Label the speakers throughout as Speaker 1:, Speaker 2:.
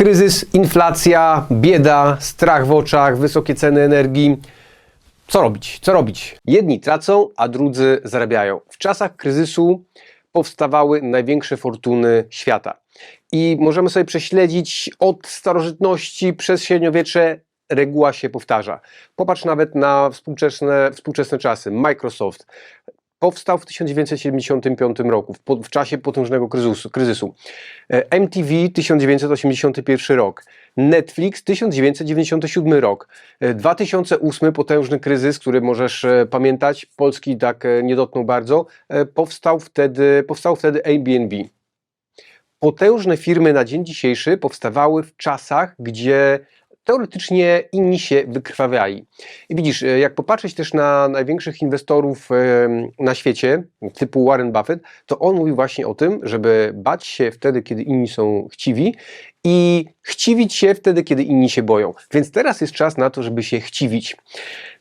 Speaker 1: Kryzys, inflacja, bieda, strach w oczach, wysokie ceny energii. Co robić? Co robić? Jedni tracą, a drudzy zarabiają. W czasach kryzysu powstawały największe fortuny świata. I możemy sobie prześledzić od starożytności przez średniowiecze reguła się powtarza. Popatrz nawet na współczesne, współczesne czasy. Microsoft powstał w 1975 roku, w, po, w czasie potężnego kryzysu, kryzysu. E, MTV 1981 rok. Netflix 1997 rok. E, 2008 potężny kryzys, który możesz e, pamiętać, Polski tak e, nie dotknął bardzo, e, powstał wtedy, powstał wtedy Airbnb potężne firmy na dzień dzisiejszy powstawały w czasach, gdzie teoretycznie inni się wykrwawiali. I widzisz, e, jak popatrzeć też na największych inwestorów em, na świecie, typu Warren Buffett, to on mówił właśnie o tym, żeby bać się wtedy, kiedy inni są chciwi i chciwić się wtedy, kiedy inni się boją. Więc teraz jest czas na to, żeby się chciwić.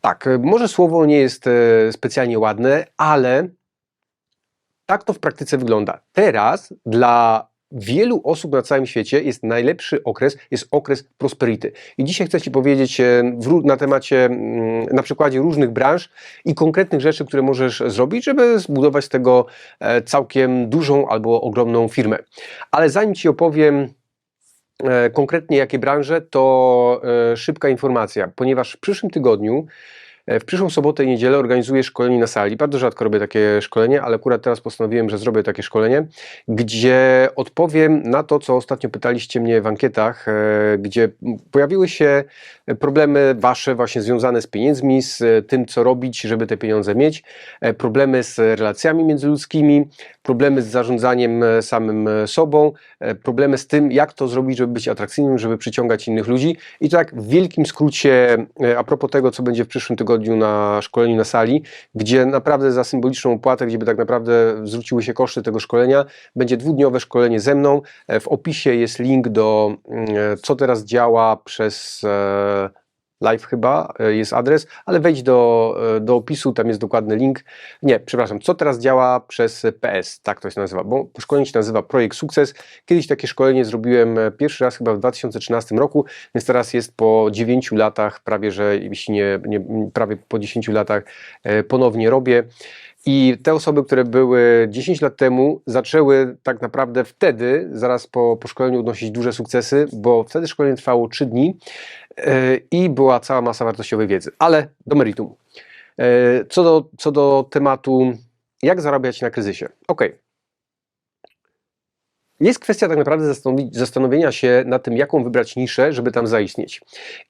Speaker 1: Tak, e, może słowo nie jest e, specjalnie ładne, ale tak to w praktyce wygląda. Teraz dla wielu osób na całym świecie jest najlepszy okres, jest okres prosperity. I dzisiaj chcę Ci powiedzieć e, na temacie, mm, na przykładzie różnych branż i konkretnych rzeczy, które możesz zrobić, żeby zbudować z tego e, całkiem dużą albo ogromną firmę. Ale zanim Ci opowiem e, konkretnie jakie branże, to szybka informacja, ponieważ w przyszłym tygodniu W przyszłą sobotę i niedzielę organizuję szkolenie na sali. Bardzo rzadko robię takie szkolenie, ale akurat teraz postanowiłem, że zrobię takie szkolenie, gdzie odpowiem na to, co ostatnio pytaliście mnie w ankietach, e, gdzie pojawiły się problemy wasze właśnie związane z pieniędzmi, z e, tym, co robić, żeby te pieniądze mieć, e, problemy z relacjami międzyludzkimi, problemy z zarządzaniem e, samym e, sobą, e, problemy z tym, jak to zrobić, żeby być atrakcyjnym, żeby przyciągać innych ludzi. I tak w wielkim skrócie, e, a propos tego, co będzie w przyszłym tygodniu na szkoleniu na sali, gdzie naprawdę za symboliczną opłatę, gdzie by tak naprawdę zwróciły się koszty tego szkolenia, będzie dwudniowe szkolenie ze mną. E, W opisie jest link do mm, e, co teraz działa przez e, live chyba e, jest adres, ale wejdź do, e, do opisu, tam jest dokładny link. Nie, przepraszam, co teraz działa przez PS, tak to się nazywa, bo szkolenie się nazywa Projekt Sukces. Kiedyś takie szkolenie zrobiłem e, pierwszy raz chyba w 2013 roku, więc teraz jest po 9 latach, prawie że, jeśli nie, nie prawie po 10 latach ponownie robię. I te osoby, które były 10 lat temu, zaczęły tak naprawdę wtedy, zaraz po, po szkoleniu, odnosić duże sukcesy, bo wtedy szkolenie trwało 3 dni e, i była cała masa wartościowej wiedzy. Ale do meritum. E, Co do, co do tematu, jak zarabiać na kryzysie. Ok. Jest kwestia tak naprawdę zastanowi- zastanowienia się nad tym, jaką wybrać niszę, żeby tam zaistnieć.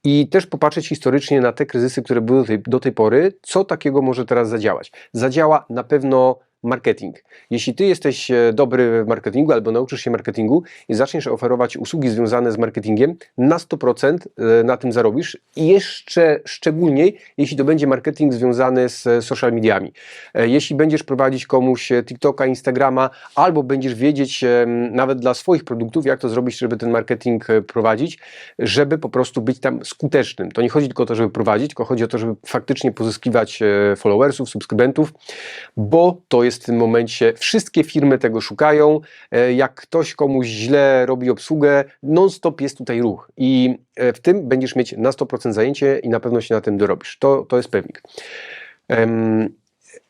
Speaker 1: I też popatrzeć historycznie na te kryzysy, które były do tej, do tej pory, co takiego może teraz zadziałać. Zadziała na pewno marketing. Jeśli ty jesteś e, dobry w marketingu albo nauczysz się marketingu i zaczniesz oferować usługi związane z marketingiem, na 100% e, na tym zarobisz i jeszcze szczególniej, jeśli to będzie marketing związany z e, social mediami. Jeśli będziesz prowadzić komuś TikToka, Instagrama, albo będziesz wiedzieć nawet dla swoich produktów, jak to zrobić, żeby ten marketing prowadzić, żeby po prostu być tam skutecznym. To nie chodzi tylko o to, żeby prowadzić, tylko chodzi o to, żeby faktycznie pozyskiwać followersów, subskrybentów, bo to jest w tym momencie, wszystkie firmy tego szukają. E, Jak ktoś komuś źle robi obsługę, non-stop jest tutaj ruch i e, w tym będziesz mieć na 100% zajęcie i na pewno się na tym dorobisz. To, to jest pewnik.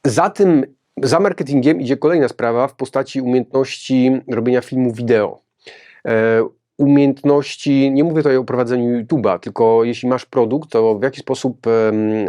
Speaker 1: Za tym, za marketingiem idzie kolejna sprawa w postaci umiejętności robienia filmu wideo. Umiejętności, nie mówię tutaj o prowadzeniu YouTube'a, tylko jeśli masz produkt, to w jaki sposób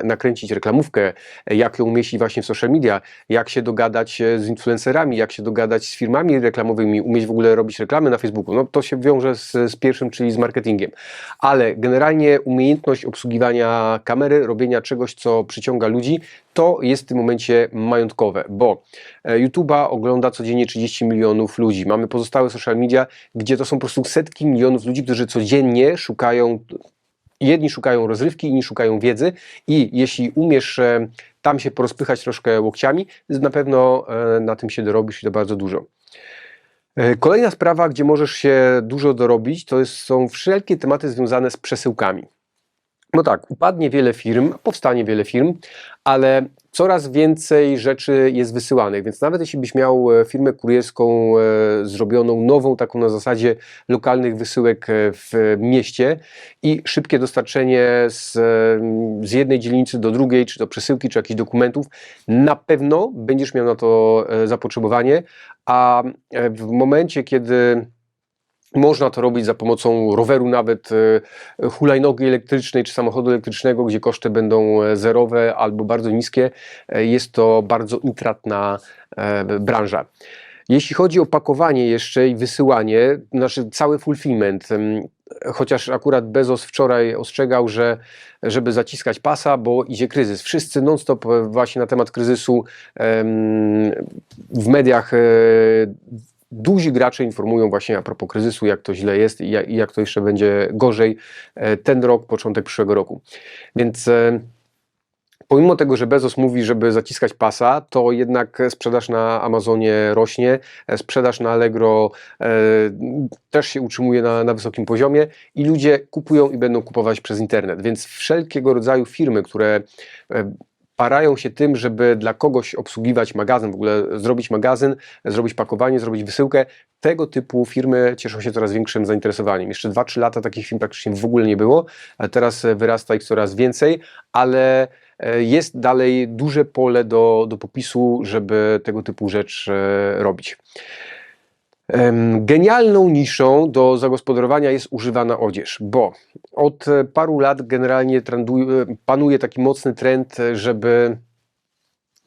Speaker 1: nakręcić reklamówkę, jak ją umieścić właśnie w social media, jak się dogadać e, z influencerami, jak się dogadać z firmami reklamowymi, umieć w ogóle robić reklamy na Facebooku. No to się wiąże z, z pierwszym, czyli z marketingiem. Ale generalnie umiejętność obsługiwania kamery, robienia czegoś, co przyciąga ludzi, to jest w tym momencie majątkowe, bo e, YouTube'a ogląda codziennie 30 milionów ludzi. Mamy pozostałe social media, gdzie to są po prostu setki milionów ludzi, którzy codziennie szukają jedni szukają rozrywki, inni szukają wiedzy i jeśli umiesz e, tam się porozpychać troszkę łokciami, na pewno e, na tym się dorobisz i to bardzo dużo. Kolejna sprawa, gdzie możesz się dużo dorobić, to są wszelkie tematy związane z przesyłkami. No tak, upadnie wiele firm, powstanie wiele firm, ale coraz więcej rzeczy jest wysyłanych, więc nawet jeśli byś miał e, firmę kurierską e, zrobioną, nową, taką na zasadzie lokalnych wysyłek e, w mieście i szybkie dostarczenie z, z jednej dzielnicy do drugiej, czy do przesyłki, czy jakichś dokumentów, na pewno będziesz miał na to zapotrzebowanie, a w momencie, kiedy można to robić za pomocą roweru, nawet e, hulajnogi elektrycznej czy samochodu elektrycznego, gdzie koszty będą e, zerowe albo bardzo niskie. E, Jest to bardzo intratna branża. Jeśli chodzi o pakowanie jeszcze i wysyłanie, znaczy cały fulfillment, chociaż akurat Bezos wczoraj ostrzegał, że żeby zaciskać pasa, bo idzie kryzys. Wszyscy non-stop właśnie na temat kryzysu w mediach duzi gracze informują właśnie a propos kryzysu, jak to źle jest i jak, i jak to jeszcze będzie gorzej e, ten rok, początek przyszłego roku. Więc e, pomimo tego, że Bezos mówi, żeby zaciskać pasa, to jednak sprzedaż na Amazonie rośnie, e, sprzedaż na Allegro e, też się utrzymuje na, na wysokim poziomie i ludzie kupują i będą kupować przez internet. Więc wszelkiego rodzaju firmy, które e, parają się tym, żeby dla kogoś obsługiwać magazyn, w ogóle zrobić magazyn, zrobić pakowanie, zrobić wysyłkę. Tego typu firmy cieszą się coraz większym zainteresowaniem. Jeszcze 2-3 lata takich firm praktycznie w ogóle nie było, a teraz e, wyrasta ich coraz więcej, ale e, jest dalej duże pole do, do popisu, żeby tego typu rzecz e, robić. Genialną niszą do zagospodarowania jest używana odzież, bo od e, paru lat generalnie trenduje, panuje taki mocny trend, e, żeby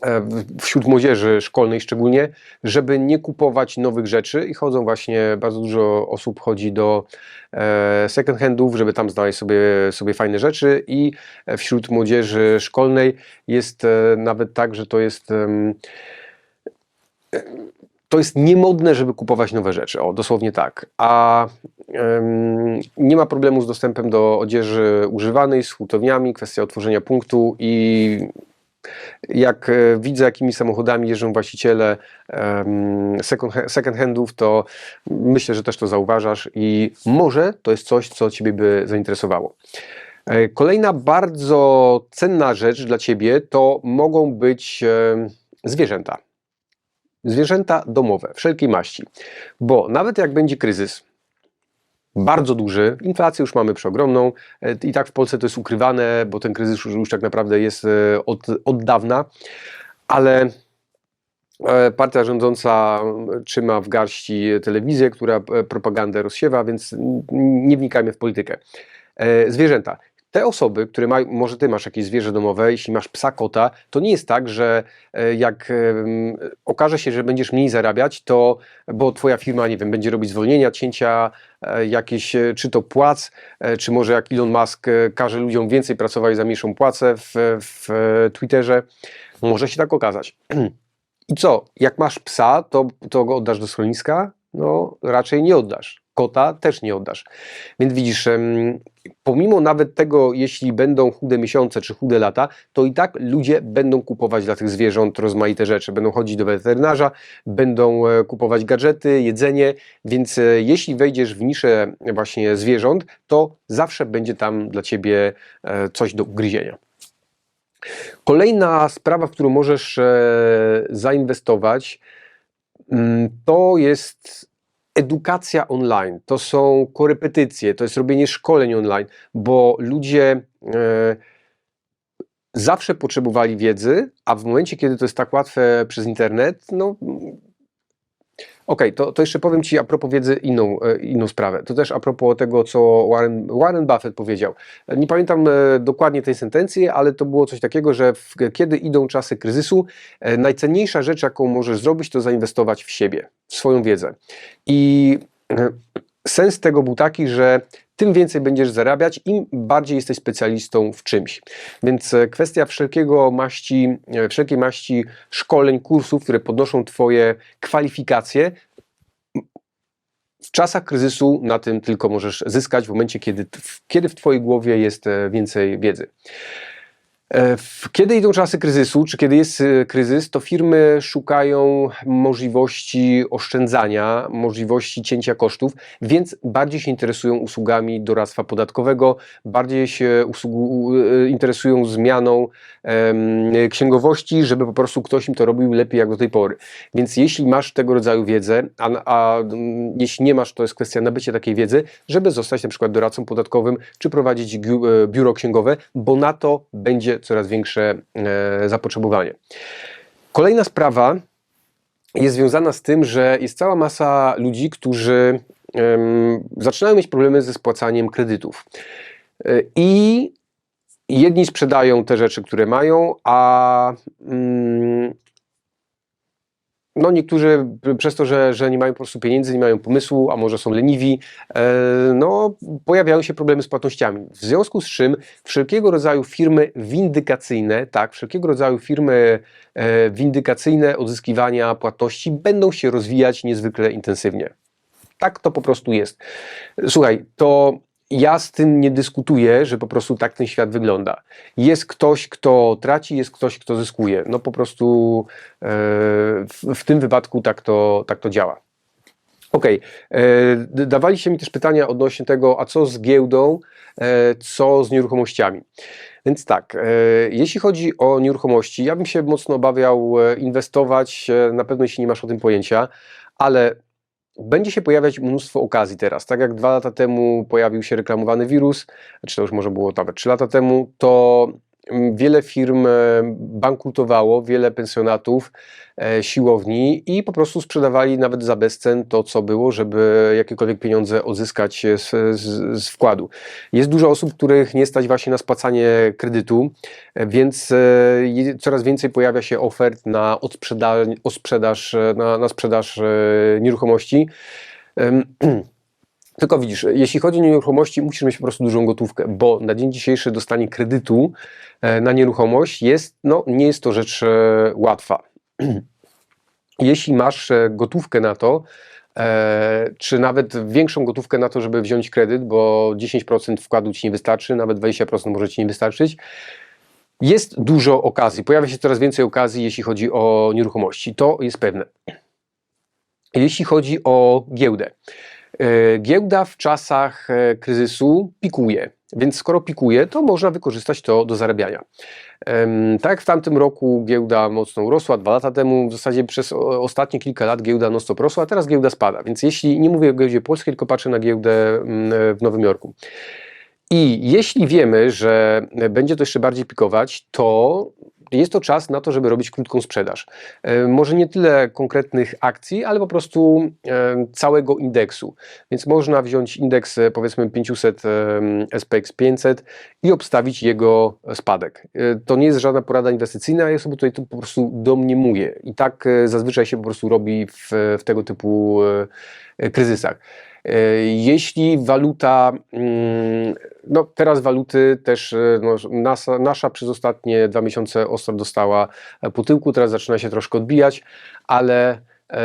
Speaker 1: e, wśród młodzieży szkolnej szczególnie, żeby nie kupować nowych rzeczy i chodzą właśnie, bardzo dużo osób chodzi do second handów, żeby tam znaleźć sobie, sobie fajne rzeczy i wśród młodzieży szkolnej jest nawet tak, że to jest to jest niemodne, żeby kupować nowe rzeczy. O, dosłownie tak. A em, nie ma problemu z dostępem do odzieży używanej, z hurtowniami, kwestia otworzenia punktu i jak e, widzę, jakimi samochodami jeżdżą właściciele second, ha- second handów, to myślę, że też to zauważasz i może to jest coś, co Ciebie by zainteresowało. E, Kolejna bardzo cenna rzecz dla Ciebie to mogą być zwierzęta zwierzęta domowe, wszelkiej maści. Bo nawet jak będzie kryzys, bardzo duży, inflację już mamy przeogromną e, i tak w Polsce to jest ukrywane, bo ten kryzys już, już tak naprawdę jest e, od, od dawna, ale e, partia rządząca trzyma w garści telewizję, która propagandę rozsiewa, więc nie wnikajmy w politykę. Zwierzęta. Te osoby, które mają, może ty masz jakieś zwierzę domowe, jeśli masz psa, kota, to nie jest tak, że e, jak okaże się, że będziesz mniej zarabiać, to, bo twoja firma, nie wiem, będzie robić zwolnienia, cięcia, e, jakieś, e, czy to płac, czy może jak Elon Musk każe ludziom więcej pracować za mniejszą płacę w, w Twitterze, może się tak okazać. I co, jak masz psa, to, to go oddasz do schroniska? No, raczej nie oddasz. Kota też nie oddasz. Więc widzisz, pomimo nawet tego, jeśli będą chude miesiące czy chude lata, to i tak ludzie będą kupować dla tych zwierząt rozmaite rzeczy. Będą chodzić do weterynarza, będą e, kupować gadżety, jedzenie, więc e, jeśli wejdziesz w niszę właśnie zwierząt, to zawsze będzie tam dla ciebie e, coś do ugryzienia. Kolejna sprawa, w którą możesz zainwestować, mm, to jest edukacja online, to są korepetycje, to jest robienie szkoleń online, bo ludzie e, zawsze potrzebowali wiedzy, a w momencie, kiedy to jest tak łatwe przez internet, no. Okej, to, to jeszcze powiem Ci a propos wiedzy inną, e, inną sprawę. To też a propos tego, co Warren, Warren Buffett powiedział. Nie pamiętam e, dokładnie tej sentencji, ale to było coś takiego, że w, kiedy idą czasy kryzysu, e, najcenniejsza rzecz, jaką możesz zrobić, to zainwestować w siebie, w swoją wiedzę. I e, sens tego był taki, że tym więcej będziesz zarabiać, im bardziej jesteś specjalistą w czymś. Więc e, kwestia wszelkiego maści, e, wszelkiej maści szkoleń, kursów, które podnoszą Twoje kwalifikacje, w czasach kryzysu na tym tylko możesz zyskać w momencie, kiedy, kiedy w Twojej głowie jest e, więcej wiedzy. E, Kiedy idą czasy kryzysu, czy kiedy jest e, kryzys, to firmy szukają możliwości oszczędzania, możliwości cięcia kosztów, więc bardziej się interesują usługami doradztwa podatkowego, bardziej się e, interesują zmianą em, księgowości, żeby po prostu ktoś im to robił lepiej jak do tej pory. Więc jeśli masz tego rodzaju wiedzę, a, a jeśli nie masz, to jest kwestia nabycia takiej wiedzy, żeby zostać na przykład doradcą podatkowym, czy prowadzić biuro księgowe, bo na to będzie coraz większe e, zapotrzebowanie. Kolejna sprawa jest związana z tym, że jest cała masa ludzi, którzy zaczynają mieć problemy ze spłacaniem kredytów. E, I jedni sprzedają te rzeczy, które mają, a mm, no niektórzy p- przez to, że, że nie mają po prostu pieniędzy, nie mają pomysłu, a może są leniwi, e, no pojawiają się problemy z płatnościami. W związku z czym wszelkiego rodzaju firmy windykacyjne, tak, wszelkiego rodzaju firmy e, windykacyjne odzyskiwania płatności będą się rozwijać niezwykle intensywnie. Tak to po prostu jest. Słuchaj, to ja z tym nie dyskutuję, że po prostu tak ten świat wygląda. Jest ktoś, kto traci, jest ktoś, kto zyskuje. No po prostu e, w, w tym wypadku tak to, tak to działa. Okej, e, d- dawaliście mi też pytania odnośnie tego, a co z giełdą, e, co z nieruchomościami. Więc tak, e, jeśli chodzi o nieruchomości, ja bym się mocno obawiał e, inwestować, e, na pewno jeśli nie masz o tym pojęcia, ale będzie się pojawiać mnóstwo okazji teraz. Tak jak dwa lata temu pojawił się reklamowany wirus, czy to już może było nawet trzy lata temu, to wiele firm e, bankrutowało, wiele pensjonatów, e, siłowni i po prostu sprzedawali nawet za bezcen to, co było, żeby jakiekolwiek pieniądze odzyskać z, z, z wkładu. Jest dużo osób, których nie stać właśnie na spłacanie kredytu, e, więc coraz więcej pojawia się ofert na odsprzeda- o sprzedaż, e, na, na sprzedaż nieruchomości. Tylko widzisz, jeśli chodzi o nieruchomości, musisz mieć po prostu dużą gotówkę, bo na dzień dzisiejszy dostanie kredytu e, na nieruchomość jest, no, nie jest to rzecz e, łatwa. Jeśli masz e, gotówkę na to, czy nawet większą gotówkę na to, żeby wziąć kredyt, bo 10% wkładu ci nie wystarczy, nawet 20% może ci nie wystarczyć, jest dużo okazji. Pojawia się coraz więcej okazji, jeśli chodzi o nieruchomości. To jest pewne. Jeśli chodzi o giełdę. E, Giełda w czasach e, kryzysu pikuje, więc skoro pikuje, to można wykorzystać to do zarabiania. Tak jak w tamtym roku giełda mocno urosła, dwa lata temu, w zasadzie przez ostatnie kilka lat giełda non stop rosła, a teraz giełda spada. Więc jeśli nie mówię o giełdzie polskiej, tylko patrzę na giełdę mm, w Nowym Jorku. I jeśli wiemy, że będzie to jeszcze bardziej pikować, to jest to czas na to, żeby robić krótką sprzedaż. E, Może nie tyle konkretnych akcji, ale po prostu e, całego indeksu. Więc można wziąć indeks e, powiedzmy 500 e, SPX 500 i obstawić jego spadek. To nie jest żadna porada inwestycyjna, ja sobie tutaj to po prostu domniemuję. I tak zazwyczaj się po prostu robi w, w tego typu kryzysach. E, Jeśli waluta, mm, no teraz waluty też, e, no, nasza, nasza przez ostatnie dwa miesiące ostro dostała po tyłku, teraz zaczyna się troszkę odbijać, ale e,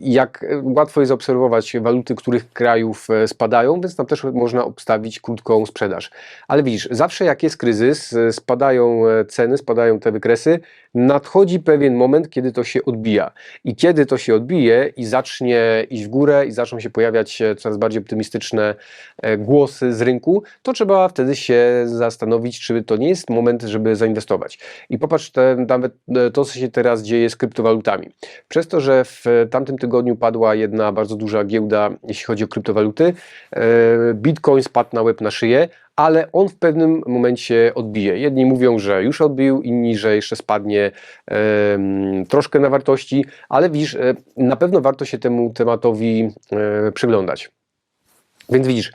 Speaker 1: jak łatwo jest zaobserwować waluty, których krajów spadają, więc tam też można obstawić krótką sprzedaż. Ale widzisz, zawsze jak jest kryzys, spadają ceny, spadają te wykresy, nadchodzi pewien moment, kiedy to się odbija. I kiedy to się odbije i zacznie iść w górę i zaczną się pojawiać e, coraz bardziej optymistyczne e, głosy z rynku, to trzeba wtedy się zastanowić, czy to nie jest moment, żeby zainwestować. I popatrz te, nawet e, to, co się teraz dzieje z kryptowalutami. Przez to, że w tamtym tygodniu padła jedna bardzo duża giełda, jeśli chodzi o kryptowaluty, Bitcoin spadł na łeb na szyję, ale on w pewnym momencie odbije. Jedni mówią, że już odbił, inni, że jeszcze spadnie troszkę na wartości, ale widzisz, e, na pewno warto się temu tematowi e, przyglądać. Więc widzisz,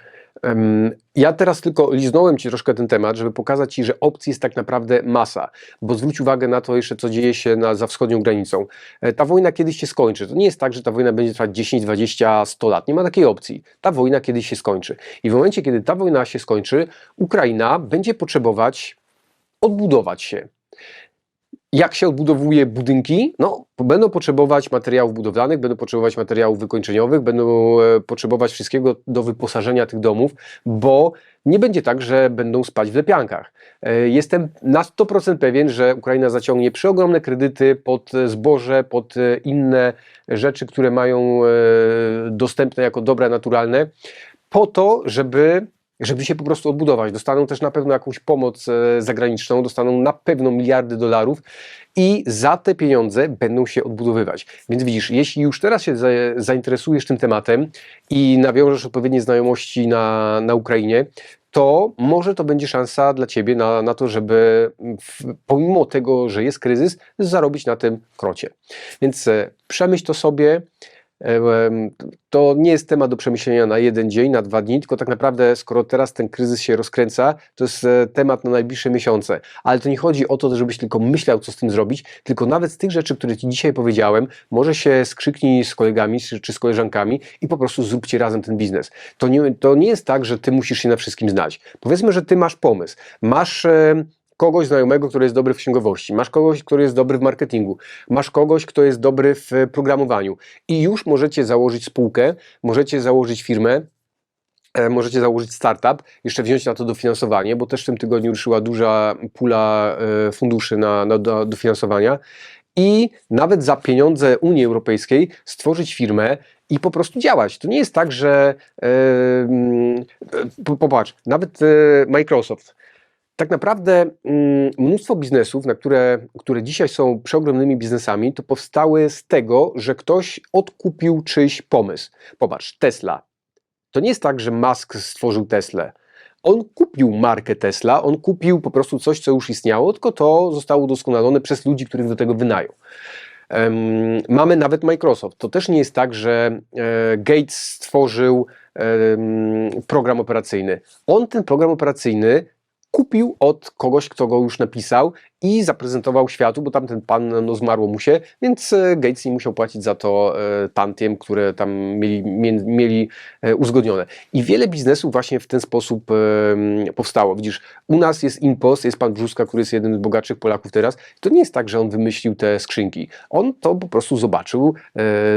Speaker 1: ja teraz tylko liznąłem Ci troszkę ten temat, żeby pokazać Ci, że opcji jest tak naprawdę masa, bo zwróć uwagę na to jeszcze, co dzieje się na, za wschodnią granicą. E, Ta wojna kiedyś się skończy. To nie jest tak, że ta wojna będzie trwać 10, 20, 100 lat. Nie ma takiej opcji. Ta wojna kiedyś się skończy. I w momencie, kiedy ta wojna się skończy, Ukraina będzie potrzebować odbudować się. Jak się odbudowuje budynki? No, będą potrzebować materiałów budowlanych, będą potrzebować materiałów wykończeniowych, będą e, potrzebować wszystkiego do wyposażenia tych domów, bo nie będzie tak, że będą spać w lepiankach. E, Jestem na 100% pewien, że Ukraina zaciągnie przeogromne kredyty pod zboże, pod e, inne rzeczy, które mają e, dostępne jako dobra naturalne, po to, żeby żeby się po prostu odbudować. Dostaną też na pewno jakąś pomoc e, zagraniczną, dostaną na pewno miliardy dolarów i za te pieniądze będą się odbudowywać. Więc widzisz, jeśli już teraz się za- zainteresujesz tym tematem i nawiążesz odpowiednie znajomości na, na Ukrainie, to może to będzie szansa dla Ciebie na, na to, żeby w, pomimo tego, że jest kryzys, zarobić na tym krocie. Więc e, przemyśl to sobie. To nie jest temat do przemyślenia na jeden dzień, na dwa dni, tylko tak naprawdę, skoro teraz ten kryzys się rozkręca, to jest e, temat na najbliższe miesiące. Ale to nie chodzi o to, żebyś tylko myślał, co z tym zrobić, tylko nawet z tych rzeczy, które Ci dzisiaj powiedziałem, może się skrzyknij z kolegami czy, z koleżankami i po prostu zróbcie razem ten biznes. To nie, to nie jest tak, że Ty musisz się na wszystkim znać. Powiedzmy, że Ty masz pomysł, masz. Kogoś znajomego, który jest dobry w księgowości, masz kogoś, który jest dobry w marketingu, masz kogoś, kto jest dobry w e, programowaniu. I już możecie założyć spółkę, możecie założyć firmę, e, możecie założyć startup, jeszcze wziąć na to dofinansowanie, bo też w tym tygodniu ruszyła duża pula e, funduszy na, na do, dofinansowania. I nawet za pieniądze Unii Europejskiej stworzyć firmę i po prostu działać. To nie jest tak, że po- popatrz, nawet Microsoft tak naprawdę mm, mnóstwo biznesów, na które, które dzisiaj są przeogromnymi biznesami, to powstały z tego, że ktoś odkupił czyjś pomysł. Popatrz, Tesla. To nie jest tak, że Musk stworzył Teslę. On kupił markę Tesla, on kupił po prostu coś, co już istniało, tylko to zostało udoskonalone przez ludzi, których do tego wynają. Em, mamy nawet Microsoft. To też nie jest tak, że e, Gates stworzył program operacyjny. On ten program operacyjny kupił od kogoś, kto go już napisał i zaprezentował światu, bo tamten pan no, zmarło mu się, więc e, Gates nie musiał płacić za to e, tantiem, które tam mieli, mie, mieli e, uzgodnione. I wiele biznesów właśnie w ten sposób e, powstało. Widzisz, u nas jest Impost, jest pan Brzuska, który jest jednym z bogatszych Polaków teraz. To nie jest tak, że on wymyślił te skrzynki. On to po prostu zobaczył,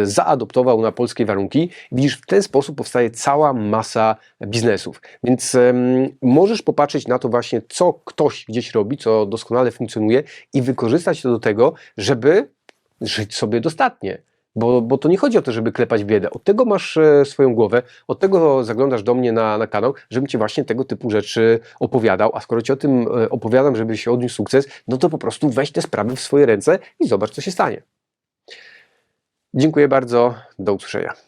Speaker 1: zaadoptował na polskie warunki. Widzisz, w ten sposób powstaje cała masa biznesów. Więc możesz popatrzeć na to właśnie, co ktoś gdzieś robi, co doskonale funkcjonuje i wykorzystać to do tego, żeby żyć sobie dostatnie. Bo, bo to nie chodzi o to, żeby klepać biedę. Od tego masz e, swoją głowę, od tego zaglądasz do mnie na, na kanał, żebym Ci właśnie tego typu rzeczy opowiadał. A skoro Ci o tym e, opowiadam, żeby się odniósł sukces, no to po prostu weź te sprawy w swoje ręce i zobacz, co się stanie. Dziękuję bardzo. Do usłyszenia.